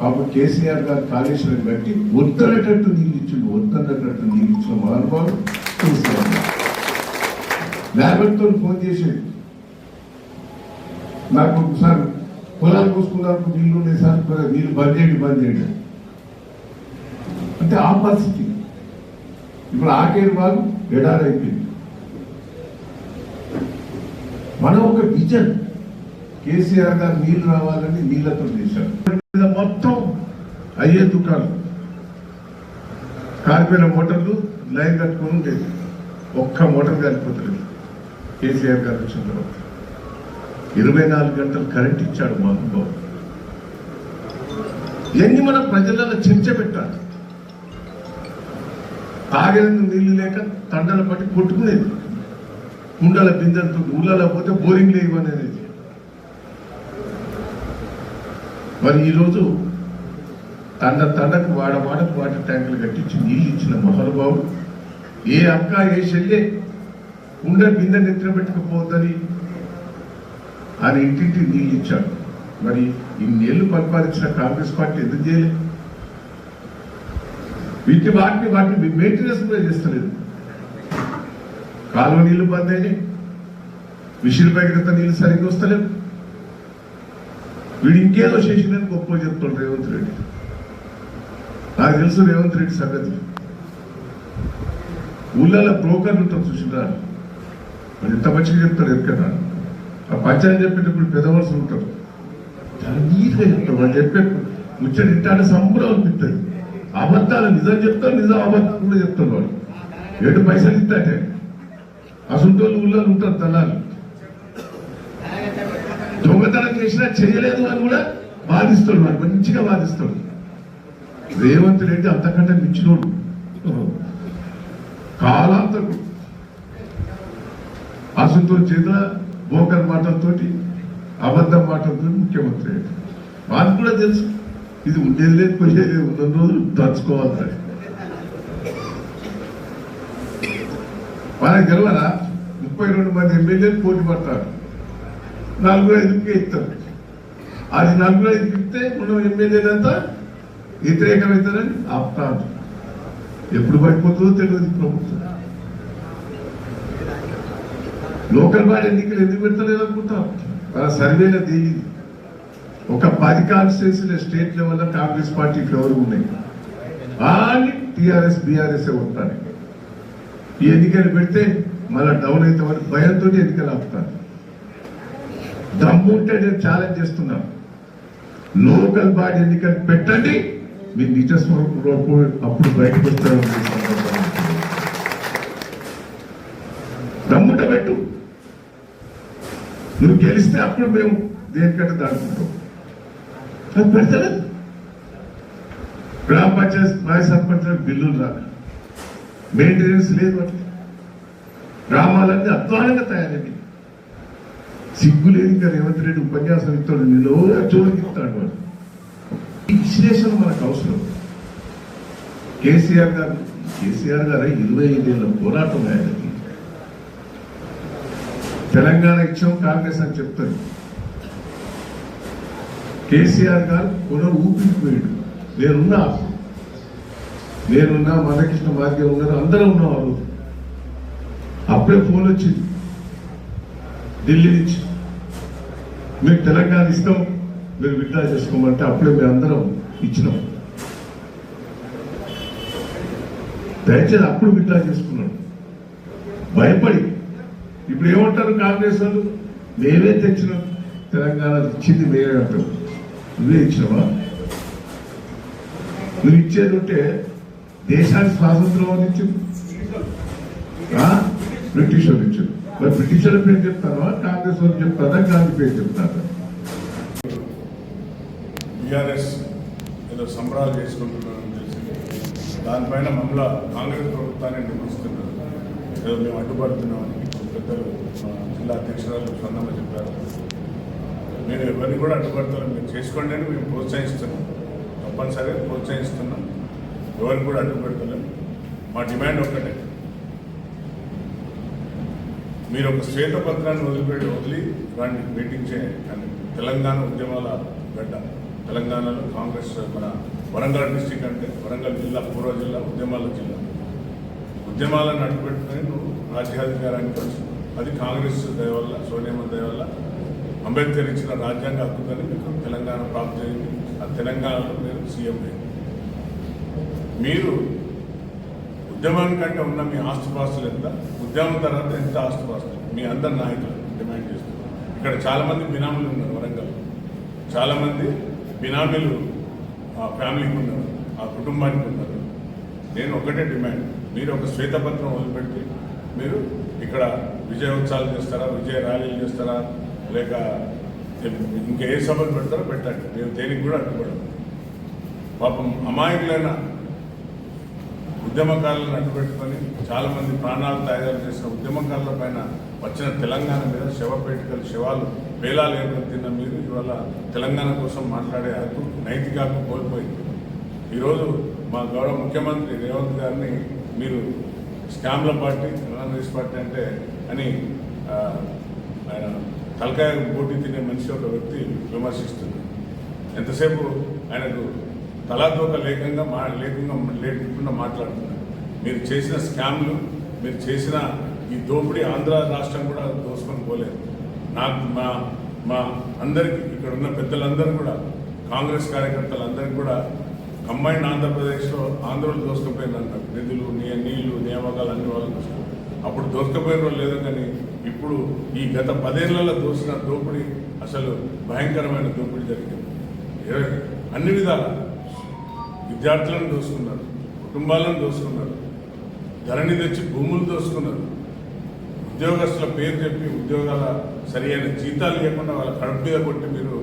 పాపం కేసీఆర్ గారు కాళేశ్వరం కట్టి వద్దనేటట్టు నీళ్ళు ఇచ్చిండు వద్దనేటట్టు నీళ్ళు ఇచ్చిన మహానుభావుడు కేసీఆర్ లేబర్తో ఫోన్ చేసేది నాకు ఒకసారి పొలాలు కోసుకున్నప్పుడు నీళ్ళు ఉన్నాయి సార్ నీళ్ళు బంద్ చేయండి బంద్ చేయండి అంటే ఆ పరిస్థితి. ఇప్పుడు ఆకేరు వాళ్ళు ఎడారైపోయింది. మనం ఒక విజన్. కేసీఆర్ గారు నీళ్ళు రావాలని నీళ్ళతో చేశారు. మీద మొత్తం అయ్యే దుకాణం. కారిపోయిన మోటార్లు లైన్ కట్టుకొని ఉండేది. ఒక్క మోటార్ కాలిపోతుంది కేసీఆర్ గారు వచ్చిన తర్వాత. ఇరవై నాలుగు గంటలు కరెంట్ ఇచ్చాడు మా అనుభవం ఇవన్నీ మన ప్రజలలో చర్చ పెట్టాలి. తాగేందుకు నీళ్ళు లేక తండల పట్టి కొట్టుకునేది. కుండల బిందెలతో ఊళ్ళలో పోతే బోరింగ్ లేవనేది. మరి ఈరోజు తండ తండకు వాడ వాడకు వాటర్ ట్యాంకులు కట్టించి నీళ్ళు ఇచ్చిన మహానుభావుడు ఏ అక్క ఏ చెల్లె ఉండ బిందె నిద్ర పెట్టుకుపోద్దని ఆయన ఇంటింటి నీళ్ళు ఇచ్చాడు మరి ఇన్నేళ్ళు పరిపాలించిన కాంగ్రెస్ పార్టీ ఎందుకు చేయలేదు వీటి వాటిని వాటిని మెయింటెనెన్స్ కూడా చేస్తలేదు. కాలువ నీళ్ళు బంద్ అయినాయి. విషయపై పైకి నీళ్ళు సరిగ్గా వస్తలేవు వీడు ఇంకేదో చేసిందని గొప్ప చెప్తాడు రేవంత్ రెడ్డి. నాకు తెలుసు రేవంత్ రెడ్డి సంగతి. ఊళ్ళలో బ్రోకర్లు ఉంటారు చూసినా మరి ఎంత మంచిగా చెప్తాడు ఎక్కడ? ఆ పంచాయతీ చెప్పేటప్పుడు పెద్దవలసి ఉంటారు. చాలా నీట్గా చెప్తారు వాళ్ళు చెప్పే ముచ్చటి ఇంటాన్ని సంబరం అనిపిస్తుంది. అబద్ధాలు నిజం చెప్తారు నిజం అబద్ధాలు కూడా చెప్తారు వాళ్ళు ఏడు పైసలు ఇస్తాటే. అసలు ఊళ్ళో ఉంటారు దళాలు. దొంగతనం చేసినా చేయలేదు అని కూడా వాదిస్తాడు వాడు మంచిగా వాదిస్తాడు రేవంత్ రెడ్డి అంతకంటే మించినోడు. కాలాంతకు అసంతో చేత బోకర్ మాటలతోటి అబద్ధం మాటలతో ముఖ్యమంత్రి అయ్యాడు. కూడా తెలుసు ఇది ఉండేది లేదు పోయేది లేదు. ఉన్న రోజులు దంచుకోవాలి మనకి గెలవరా? ముప్పై రెండు మంది ఎమ్మెల్యేలు పోటీ పడతారు. నలుగురు ఐదుకే ఇస్తారు అది నలుగురు ఐదుకి ఇస్తే మనం ఎమ్మెల్యేలంతా వ్యతిరేకమవుతారని ఆపుతారు ఎప్పుడు పడిపోతుందో తెలియదు ప్రభుత్వం. లోకల్ బాడీ ఎన్నికలు ఎందుకు పెడతలేదు అనుకుంటాం? వాళ్ళ సర్వేలో తెలియదు ఒక పది కాన్స్టిట్యూన్సీల స్టేట్ లెవెల్లో కాంగ్రెస్ పార్టీ ఎవరు ఉన్నాయి? అని టీఆర్ఎస్ బీఆర్ఎస్ ఉంటారు ఈ ఎన్నికలు పెడితే మళ్ళీ డౌన్ అవుతామని భయంతో ఎన్నికలు ఆపుతారు. దమ్ముంటే నేను ఛాలెంజ్ చేస్తున్నాను లోకల్ బాడీ ఎన్నికలు పెట్టండి. మీ నిజ స్వరూపు అప్పుడు బయటకు వస్తారు దమ్ముంట పెట్టు. నువ్వు గెలిస్తే అప్పుడు మేము దేనికంటే దాడుకుంటాం. అది పెడతలేదు గ్రామ పంచాయత్ మాజీ సర్పంచ్ బిల్లులు రాక. మెయింటెనెన్స్ లేదు అట్లా గ్రామాలన్నీ అధ్వానంగా తయారైంది. సిగ్గు లేదు ఇంకా రేవంత్ రెడ్డి ఉపన్యాసం ఇస్తాడు నిలువుగా చోరుకిస్తాడు వాడు. ఈ విశ్లేషణ మనకు అవసరం. కేసీఆర్ గారు కేసీఆర్ గారు ఇరవై ఐదేళ్ళ పోరాటం ఆయనకి. తెలంగాణ ఇచ్చాం కాంగ్రెస్ అని చెప్తారు. కేసీఆర్ గారు పునర్ ఊపిరిపోయాడు. నేనున్నా నేనున్నా మదకృష్ణ భాగ్యం ఉన్నారు అందరూ ఉన్నాం ఆ రోజు అప్పుడే ఫోన్ వచ్చింది. ఢిల్లీ నుంచి. మీకు తెలంగాణ ఇస్తాం మీరు విత్డ్రా చేసుకోమంటే అప్పుడే మేము అందరం ఇచ్చినాం. దయచేసి అప్పుడు విత్డ్రా చేసుకున్నాం. భయపడి. ఇప్పుడు ఏమంటారు కాంగ్రెస్ వాళ్ళు మేమే తెచ్చినాం. తెలంగాణ ఇచ్చింది మేమే అంటాం నువ్వే ఇచ్చినావా? నువ్వు ఇచ్చేది ఉంటే దేశానికి స్వాతంత్రం అందించింది బ్రిటిష్ వాళ్ళు ఇచ్చారు మరి బ్రిటిష్ పేరు చెప్తారా? కాంగ్రెస్ వాళ్ళు చెప్తారా? గాంధీ పేరు చెప్తారా? టీఆర్ఎస్ ఏదో సంబరాలు చేసుకుంటున్నారని తెలిసింది దానిపైన మమ్మల్ని కాంగ్రెస్ ప్రభుత్వాన్ని నిర్మిస్తున్నారు ఏదో మేము అడ్డుపడుతున్నామని పెద్దలు మా జిల్లా అధ్యక్షురాలు స్వంతంగా చెప్పారు. నేను ఎవరిని కూడా అడ్డుపడతాను. మీరు చేసుకోండి అని మేము ప్రోత్సహిస్తున్నాం. తప్పనిసరిగా ప్రోత్సహిస్తున్నాం. ఎవరిని కూడా అడ్డుపెడతలేం. మా డిమాండ్ ఒక్కటే. మీరు ఒక శ్వేతపత్రాన్ని వదిలిపెట్టి వదిలి దాన్ని మీటింగ్ చేయండి కానీ తెలంగాణ ఉద్యమాల గడ్డ తెలంగాణలో కాంగ్రెస్ మన వరంగల్ డిస్టిక్ అంటే వరంగల్ జిల్లా పూర్వ జిల్లా ఉద్యమాల జిల్లా. ఉద్యమాలను అడ్డుపెట్టుకుని నువ్వు రాజ్యాధికారానికి వచ్చి అది కాంగ్రెస్ దయ వల్ల సోనియమ్మ దయ వల్ల అంబేద్కర్ ఇచ్చిన రాజ్యాంగ హక్కుని మీకు తెలంగాణ ప్రాప్తి అయింది. ఆ తెలంగాణలో మీరు సీఎం అయింది మీరు ఉద్యమం కంటే ఉన్న మీ ఆస్తుపాస్తులు ఎంత? ఉద్యమం తర్వాత ఎంత ఆస్తుపాస్తులు? మీ అందరి నాయకులు డిమాండ్ చేస్తున్నారు. ఇక్కడ చాలామంది బినామీలు ఉన్నారు వరంగల్. చాలామంది బినామీలు ఆ ఫ్యామిలీకి ఉన్నారు ఆ కుటుంబానికి ఉన్నారు. నేను ఒకటే డిమాండ్. మీరు ఒక శ్వేతపత్రం వదిలిపెట్టి మీరు ఇక్కడ విజయోత్సవాలు చేస్తారా విజయ ర్యాలీలు చేస్తారా లేక ఇంకా ఏ సభలు పెడతారో పెట్టండి. మేము దేనికి కూడా అడ్డుపడము పాపం అమాయకులైన ఉద్యమకారులను అడ్డుపెట్టుకొని చాలామంది ప్రాణాలు తయారు చేసిన ఉద్యమకారుల పైన వచ్చిన తెలంగాణ మీద శవపేటికలు శవాలు వేలాలు ఏర్పడుతున్న మీరు ఇవాళ తెలంగాణ కోసం మాట్లాడే హక్కు నైతిక హక్కు కోల్పోయింది. ఈరోజు మా గౌరవ ముఖ్యమంత్రి రేవంత్ గారిని మీరు స్కామ్ల పార్టీ కాంగ్రెస్ పార్టీ అంటే అని ఆయన తలకాయ పోటీ తినే మనిషి ఒక వ్యక్తి విమర్శిస్తుంది ఎంతసేపు ఆయనకు తలాదోక లేకుండా మా లేకుండా లేకుండా మాట్లాడుతున్నారు. మీరు చేసిన స్కామ్లు మీరు చేసిన ఈ దోపిడీ ఆంధ్ర రాష్ట్రం కూడా దోసుకొని పోలేదు. నాకు మా మా అందరికీ ఇక్కడ ఉన్న పెద్దలందరూ కూడా కాంగ్రెస్ కార్యకర్తలందరికీ కూడా కంబైండ్ ఆంధ్రప్రదేశ్లో ఆంధ్రలో దోసుకుపోయిందంటారు నిధులు నీ- నీళ్ళు నియామకాలు అన్ని వాళ్ళు దోసుకుపోయారు అప్పుడు దోసుకుపోయిన వాళ్ళు లేదు కానీ ఇప్పుడు ఈ గత పదేళ్ళలో దోసిన దోపిడీ అసలు భయంకరమైన దోపిడీ జరిగింది. అన్ని విధాల? విద్యార్థులను దోసుకున్నారు కుటుంబాలను దోసుకున్నారు ధరణి తెచ్చి భూములు దోసుకున్నారు. ఉద్యోగస్తుల పేరు చెప్పి ఉద్యోగాల సరి అయిన జీతాలు లేకుండా వాళ్ళ కడుపు మీద కొట్టి మీరు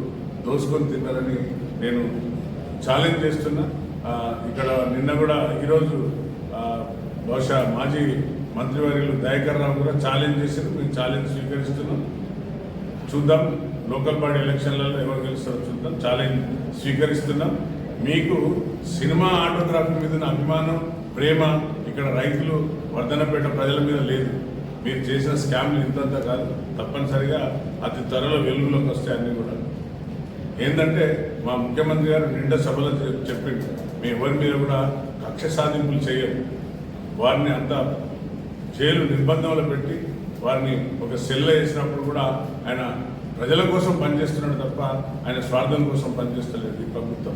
దోసుకొని తిన్నారని నేను ఛాలెంజ్ చేస్తున్నా. ఇక్కడ నిన్న కూడా ఈరోజు బహుశా మాజీ మంత్రివర్యులు దయాకర్ రావు కూడా ఛాలెంజ్ చేశారు. మేము ఛాలెంజ్ స్వీకరిస్తున్నాం. చూద్దాం. లోకల్ బాడీ ఎలక్షన్లలో ఎవరు గెలుస్తారో చూద్దాం. ఛాలెంజ్ స్వీకరిస్తున్నాం. మీకు సినిమా ఆటోగ్రాఫీ మీద ఉన్న అభిమానం ప్రేమ ఇక్కడ రైతులు వర్ధనపేట ప్రజల మీద లేదు. మీరు చేసిన స్కామ్లు ఇంతంత కాదు. తప్పనిసరిగా అతి త్వరలో వెలుగులోకి వస్తాయి అన్నీ కూడా. ఏంటంటే మా ముఖ్యమంత్రి గారు నిండా సభలో చెప్పిండు. మేము ఎవరి మీద కూడా కక్ష సాధింపులు చేయము వారిని అంత జైలు నిర్బంధంలో పెట్టి వారిని ఒక సెల్ వేసినప్పుడు కూడా ఆయన ప్రజల కోసం పనిచేస్తున్నాడు తప్ప ఆయన స్వార్థం కోసం పనిచేస్తలేదు ఈ ప్రభుత్వం.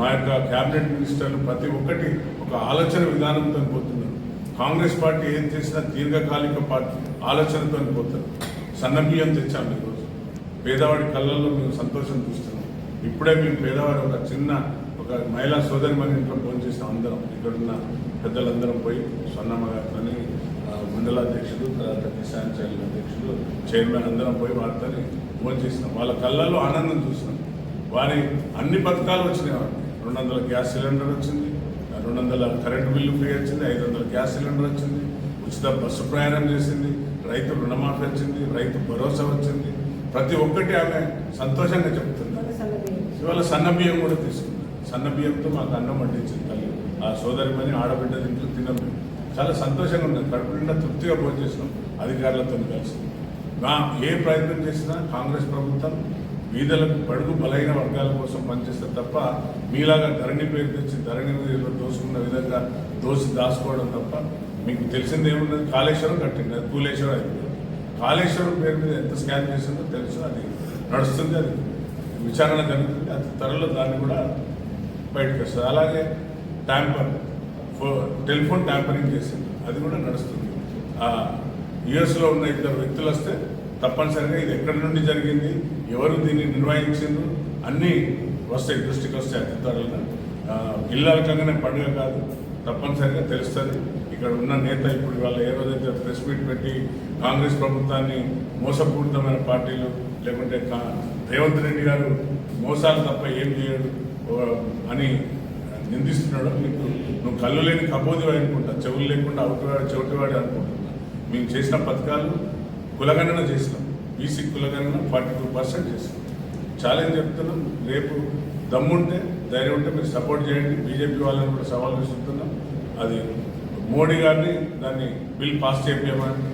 మా యొక్క క్యాబినెట్ మినిస్టర్లు ప్రతి ఒక్కటి ఒక ఆలోచన విధానంతో పోతున్నారు కాంగ్రెస్ పార్టీ ఏం చేసినా దీర్ఘకాలిక పార్టీ ఆలోచనతో పోతారు సన్నబియ్యం తెచ్చాము ఈరోజు. పేదవాడి కళ్ళల్లో మేము సంతోషం చూస్తున్నాం. ఇప్పుడే మేము పేదవాడి ఒక చిన్న ఒక మహిళా సోదరి మన ఇంట్లో ఫోన్ చేస్తాం అందరం. ఇక్కడున్న పెద్దలందరం పోయి సొన్నమ్మ గారితోని మండలాధ్యక్షుడు తర్వాత కిసాన్ చైల్డ్ అధ్యక్షుడు చైర్మన్ అందరం పోయి వారితోని ఫోన్ చేసినాం. వాళ్ళ కళ్ళల్లో ఆనందం చూసినాం. వారి అన్ని పథకాలు వచ్చినాయి. రెండు వందల గ్యాస్ సిలిండర్ వచ్చింది. రెండు వందల కరెంటు బిల్లు ఫ్రీ వచ్చింది. ఐదు వందల గ్యాస్ సిలిండర్ వచ్చింది. ఉచిత బస్సు ప్రయాణం చేసింది. రైతు రుణమాఫీ వచ్చింది. రైతు భరోసా వచ్చింది. ప్రతి ఒక్కటి ఆమె సంతోషంగా చెప్తుంది. ఇవాళ సన్న బియ్యం. కూడా తీసుకుంది. సన్న బియ్యంతో మాకు అన్నం వడ్డించింది తల్లి. ఆ సోదరిమని ఆడబిడ్డ తింటూ తిన్నాం మేము. చాలా సంతోషంగా ఉంది కడుపు నిండా తృప్తిగా భోజనం అధికారులతో కలిసి. ఏ ప్రయత్నం చేసినా కాంగ్రెస్ ప్రభుత్వం వీధులకు బడుగు బలైన వర్గాల కోసం పనిచేస్తే తప్ప మీలాగా ధరణి పేరు తెచ్చి ధరణి మీద దోసుకున్న విధంగా దోసి దాచుకోవడం తప్ప మీకు తెలిసింది ఏమున్నది కాళేశ్వరం కట్టింది. అది కూలేశ్వరం అయిపోయింది. కాళేశ్వరం పేరు మీద ఎంత స్కాన్ చేసిందో తెలుసు. అది నడుస్తుంది అది విచారణ జరుగుతుంది. అతి త్వరలో దాన్ని కూడా బయటకు వస్తుంది. అలాగే ట్యాంపర్ ఫో టెలిఫోన్ ట్యాంపరింగ్ చేసింది. అది కూడా నడుస్తుంది. యుఎస్లో ఉన్న ఇద్దరు వ్యక్తులు వస్తే తప్పనిసరిగా ఇది ఎక్కడి నుండి జరిగింది ఎవరు దీన్ని నిర్వహించిండ్రు అన్నీ వస్తాయి దృష్టికి వస్తాయి అధికారులను ఇల్లాలకంగానే పండుగ కాదు తప్పనిసరిగా తెలుస్తుంది. ఇక్కడ ఉన్న నేత ఇప్పుడు వాళ్ళ ఏ రోజైతే ప్రెస్ మీట్ పెట్టి కాంగ్రెస్ ప్రభుత్వాన్ని మోసపూరితమైన పార్టీలు లేకుంటే రేవంత్ రెడ్డి గారు మోసాలు తప్ప ఏం చేయడు అని నిందిస్తున్నాడు నీకు నువ్వు కళ్ళు లేని కపోదివాడు అనుకుంటా చెవులు లేకుండా అవుటివాడు చెవిటివాడు అనుకుంటున్నా మేము చేసిన పథకాలు కులగణన చేసినాం. బీసీ కులగణన ఫార్టీ టూ పర్సెంట్ చేసినాం. ఛాలెంజ్ చెప్తున్నాం. రేపు దమ్ముంటే ధైర్యం ఉంటే మీరు సపోర్ట్ చేయండి. బీజేపీ వాళ్ళని కూడా సవాల్ చేస్తున్నాం అది మోడీ గారిని దాన్ని బిల్ పాస్ చేయమని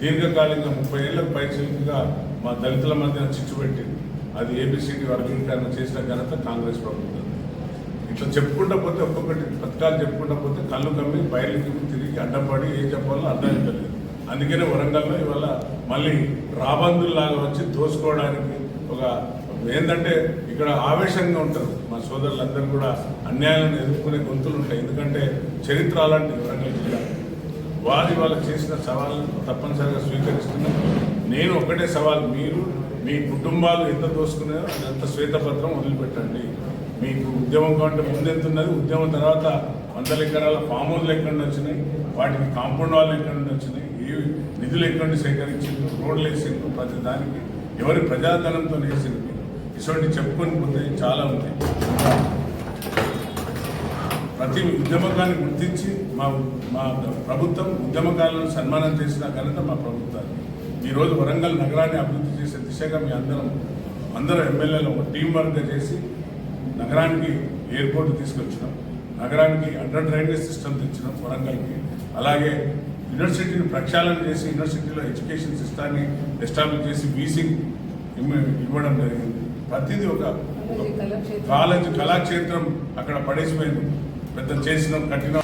దీర్ఘకాలికంగా ముప్పై ఏళ్ళకు పైచిలుగా మా దళితుల మధ్యన చిచ్చుపెట్టింది అది ఏబిసిడి వర్గీకరణ చేసిన ఘనత కాంగ్రెస్ ప్రభుత్వం. ఇట్లా చెప్పుకుంటా పోతే ఒక్కొక్కటి పథకాలు చెప్పుకుంటా పోతే కళ్ళు కమ్మి బయలుకి తిరిగి అడ్డపడి ఏం చెప్పాలో అర్థం కలిగింది అందుకనే వరంగల్లో ఇవాళ మళ్ళీ రాబందుల్లాగా వచ్చి దోసుకోవడానికి ఒక ఏంటంటే ఇక్కడ ఆవేశంగా ఉంటారు. మా సోదరులందరూ కూడా అన్యాయాలను ఎదుర్కొనే గొంతులు ఉంటాయి. ఎందుకంటే చరిత్ర అలాంటి వరంగల్ జిల్లా. వారి వాళ్ళు చేసిన సవాళ్ళను తప్పనిసరిగా స్వీకరిస్తున్నాం నేను ఒకటే సవాల్ మీరు మీ కుటుంబాలు ఎంత దోసుకున్నారో అంత శ్వేతపత్రం వదిలిపెట్టండి. మీకు ఉద్యమం కంటే ముందెంతున్నది? ఉద్యమం తర్వాత వందల ఎకరాల ఫామ్ హౌస్లు ఎక్కడి నుండి వచ్చినాయి? వాటికి కాంపౌండ్ వాళ్ళు ఎక్కడి నుండి వచ్చినాయి? నిధులు ఎక్కడి సేకరించింది రోడ్లు వేసిండ్రు? ప్రతి దానికి ఎవరి ప్రజాధనంతో వేసింది ఇటువంటి చెప్పుకొని పోతే చాలా ఉంటాయి. ప్రతి ఉద్యమకాన్ని గుర్తించి మా మా ప్రభుత్వం ఉద్యమకాలను సన్మానం చేసిన ఘనత మా ప్రభుత్వాన్ని ఈరోజు వరంగల్ నగరాన్ని అభివృద్ధి చేసే దిశగా మీ అందరం అందరం ఎమ్మెల్యేలు ఒక టీం వర్క్గా చేసి నగరానికి ఎయిర్పోర్ట్ తీసుకొచ్చినాం. నగరానికి అండర్ డ్రైనేజ్ సిస్టమ్ తెచ్చినాం వరంగల్కి. అలాగే యూనివర్సిటీని ప్రక్షాళన చేసి యూనివర్సిటీలో ఎడ్యుకేషన్ సిస్టాన్ని ఎస్టాబ్లిష్ చేసి బీసీ ఇవ్వడం జరిగింది. ప్రతిదీ ఒక కాలేజీ కళాక్షేత్రం. అక్కడ పడేసిపోయింది. పెద్ద చేసినాం కట్టినాం.